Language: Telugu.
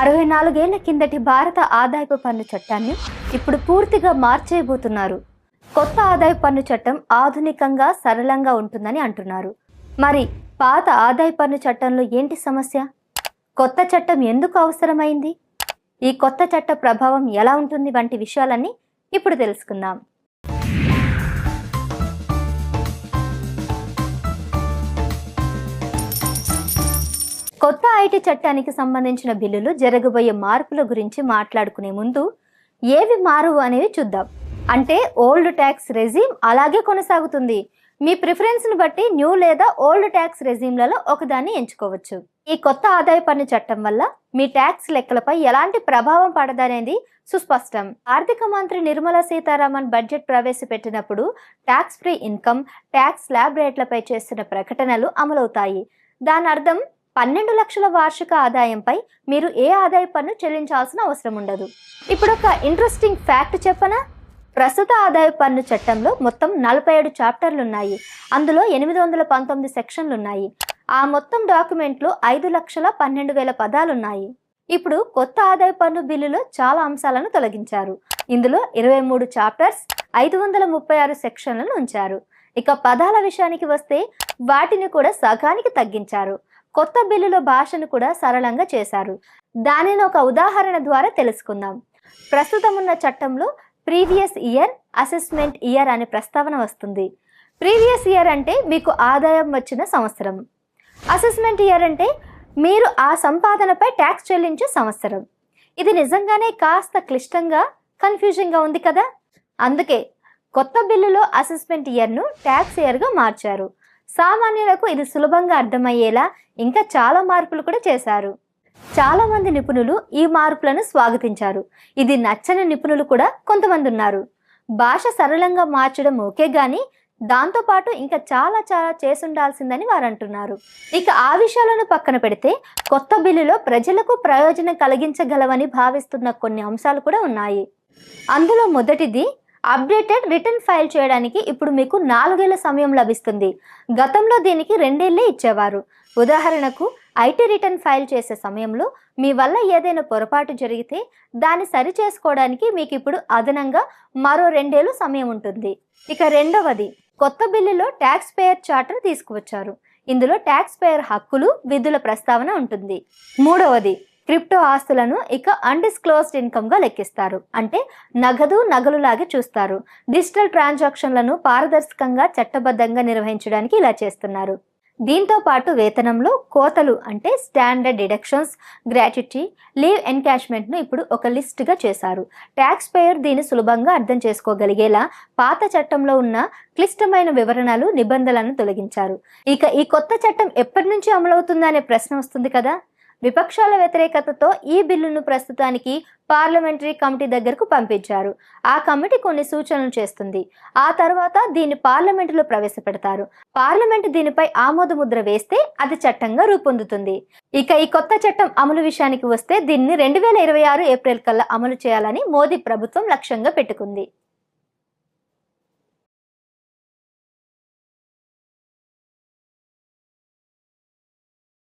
అరవై నాలుగేళ్ళ కిందటి భారత ఆదాయపు పన్ను చట్టాన్ని ఇప్పుడు పూర్తిగా మార్చేయబోతున్నారు. కొత్త ఆదాయ పన్ను చట్టం ఆధునికంగా సరళంగా ఉంటుందని అంటున్నారు. మరి పాత ఆదాయ పన్ను చట్టంలో ఏంటి సమస్య? కొత్త చట్టం ఎందుకు అవసరమైంది? ఈ కొత్త చట్ట ప్రభావం ఎలా ఉంటుంది వంటి విషయాలన్నీ ఇప్పుడు తెలుసుకుందాం. కొత్త ఐటీ చట్టానికి సంబంధించిన బిల్లులు జరగబోయే మార్పుల గురించి మాట్లాడుకునే ముందు ఏవి మారవు అనేవి చూద్దాం. అంటే ఓల్డ్ ట్యాక్స్ రెజీమ్ అలాగే కొనసాగుతుంది. మీ ప్రిఫరెన్స్ను బట్టి న్యూ లేదా ఓల్డ్ ట్యాక్స్ రెజీమ్లలో ఒకదాన్ని ఎంచుకోవచ్చు. ఈ కొత్త ఆదాయ పన్ను చట్టం వల్ల మీ ట్యాక్స్ లెక్కలపై ఎలాంటి ప్రభావం పడదనేది సుస్పష్టం. ఆర్థిక మంత్రి Nirmala Sitharaman budget ప్రవేశపెట్టినప్పుడు tax free income tax slab రేట్లపై చేసిన ప్రకటనలు అమలవుతాయి. దాని అర్థం పన్నెండు లక్షల వార్షిక ఆదాయంపై మీరు ఏ ఆదాయ పన్ను చెల్లించాల్సిన అవసరం ఉండదు. ఇప్పుడు ఒక ఇంట్రెస్టింగ్ ఫ్యాక్ట్ చెప్పనా? ప్రస్తుత ఆదాయ పన్ను చట్టంలో మొత్తం నలభై ఏడు చాప్టర్లు ఉన్నాయి అందులో ఎనిమిది వందల పంతొమ్మిది సెక్షన్లు ఉన్నాయి ఆ మొత్తం డాక్యుమెంట్లు ఐదు లక్షల పన్నెండు వేల పదాలున్నాయి. ఇప్పుడు కొత్త ఆదాయ పన్ను బిల్లులో చాలా అంశాలను తొలగించారు. ఇందులో ఇరవై మూడు చాప్టర్స్ ఐదు వందల ముప్పై ఆరు సెక్షన్లను ఉంచారు. ఇక పదాల విషయానికి వస్తే వాటిని కూడా సగానికి తగ్గించారు. కొత్త బిల్లులో భాషను కూడా సరళంగా చేశారు. దానిని ఒక ఉదాహరణ ద్వారా తెలుసుకుందాం. ప్రస్తుతం ఉన్న చట్టంలో ప్రీవియస్ ఇయర్ అసెస్మెంట్ ఇయర్ అనే ప్రస్తావన వస్తుంది. ప్రీవియస్ ఇయర్ అంటే మీకు ఆదాయం వచ్చిన సంవత్సరం. అసెస్మెంట్ ఇయర్ అంటే మీరు ఆ సంపాదనపై ట్యాక్స్ చెల్లించే సంవత్సరం. ఇది నిజంగానే కాస్త క్లిష్టంగా కన్ఫ్యూజింగ్గా ఉంది కదా? అందుకే కొత్త బిల్లులో అసెస్మెంట్ ఇయర్ను ట్యాక్స్ ఇయర్గా మార్చారు. సామాన్యులకు ఇది సులభంగా అర్థమయ్యేలా ఇంకా చాలా మార్పులు కూడా చేశారు. చాలా మంది నిపుణులు ఈ మార్పులను స్వాగతించారు. ఇది నచ్చని నిపుణులు కూడా కొంతమంది ఉన్నారు. భాష సరళంగా మార్చడం ఓకే గాని దాంతోపాటు ఇంకా చాలా చాలా చేసుండాల్సిందని వారు అంటున్నారు. ఇక ఆ విషయాలను పక్కన పెడితే కొత్త బిల్లులో ప్రజలకు ప్రయోజనం కలిగించగలవని భావిస్తున్న కొన్ని అంశాలు కూడా ఉన్నాయి. అందులో మొదటిది అప్డేటెడ్ రిటర్న్ ఫైల్ చేయడానికి ఇప్పుడు మీకు నాలుగేళ్ళ సమయం లభిస్తుంది. గతంలో దీనికి రెండేళ్ళే ఇచ్చేవారు. ఉదాహరణకు ఐటీ రిటర్న్ ఫైల్ చేసే సమయంలో మీ వల్ల ఏదైనా పొరపాటు జరిగితే దాన్ని సరి చేసుకోవడానికి మీకు ఇప్పుడు అదనంగా మరో రెండేళ్ళు సమయం ఉంటుంది. ఇక రెండవది కొత్త బిల్లులో ట్యాక్స్ పేయర్ చార్టర్ తీసుకువచ్చారు. ఇందులో ట్యాక్స్ పేయర్ హక్కులు విధుల ప్రస్తావన ఉంటుంది. మూడవది క్రిప్టో ఆస్తులను ఇక అన్డిస్క్లోజ్డ్ ఇన్కమ్గా లెక్కిస్తారు. అంటే నగదు నగలులాగే చూస్తారు. డిజిటల్ ట్రాన్సాక్షన్లను పారదర్శకంగా చట్టబద్ధంగా నిర్వహించడానికి ఇలా చేస్తున్నారు. దీంతో పాటు వేతనంలో కోతలు అంటే స్టాండర్డ్ డిడక్షన్స్ గ్రాట్యుటీ లీవ్ ఎన్కాష్మెంట్ను ఇప్పుడు ఒక లిస్ట్గా చేశారు. ట్యాక్స్ పేయర్ దీన్ని సులభంగా అర్థం చేసుకోగలిగేలా పాత చట్టంలో ఉన్న క్లిష్టమైన వివరణలు నిబంధనలను తొలగించారు. ఇక ఈ కొత్త చట్టం ఎప్పటి నుంచి అమలవుతుందనే ప్రశ్న వస్తుంది కదా? విపక్షాల వ్యతిరేకతతో ఈ బిల్లును ప్రస్తుతానికి పార్లమెంటరీ కమిటీ దగ్గరకు పంపించారు. ఆ కమిటీ కొన్ని సూచనలు చేస్తుంది. ఆ తర్వాత దీన్ని పార్లమెంటులో ప్రవేశపెడతారు. పార్లమెంట్ దీనిపై ఆమోద ముద్ర వేస్తే అది చట్టంగా రూపొందుతుంది. ఇక ఈ కొత్త చట్టం అమలు విషయానికి వస్తే దీన్ని రెండు వేల ఇరవై ఆరు ఏప్రిల్ కల్లా అమలు చేయాలని మోదీ ప్రభుత్వం లక్ష్యంగా పెట్టుకుంది.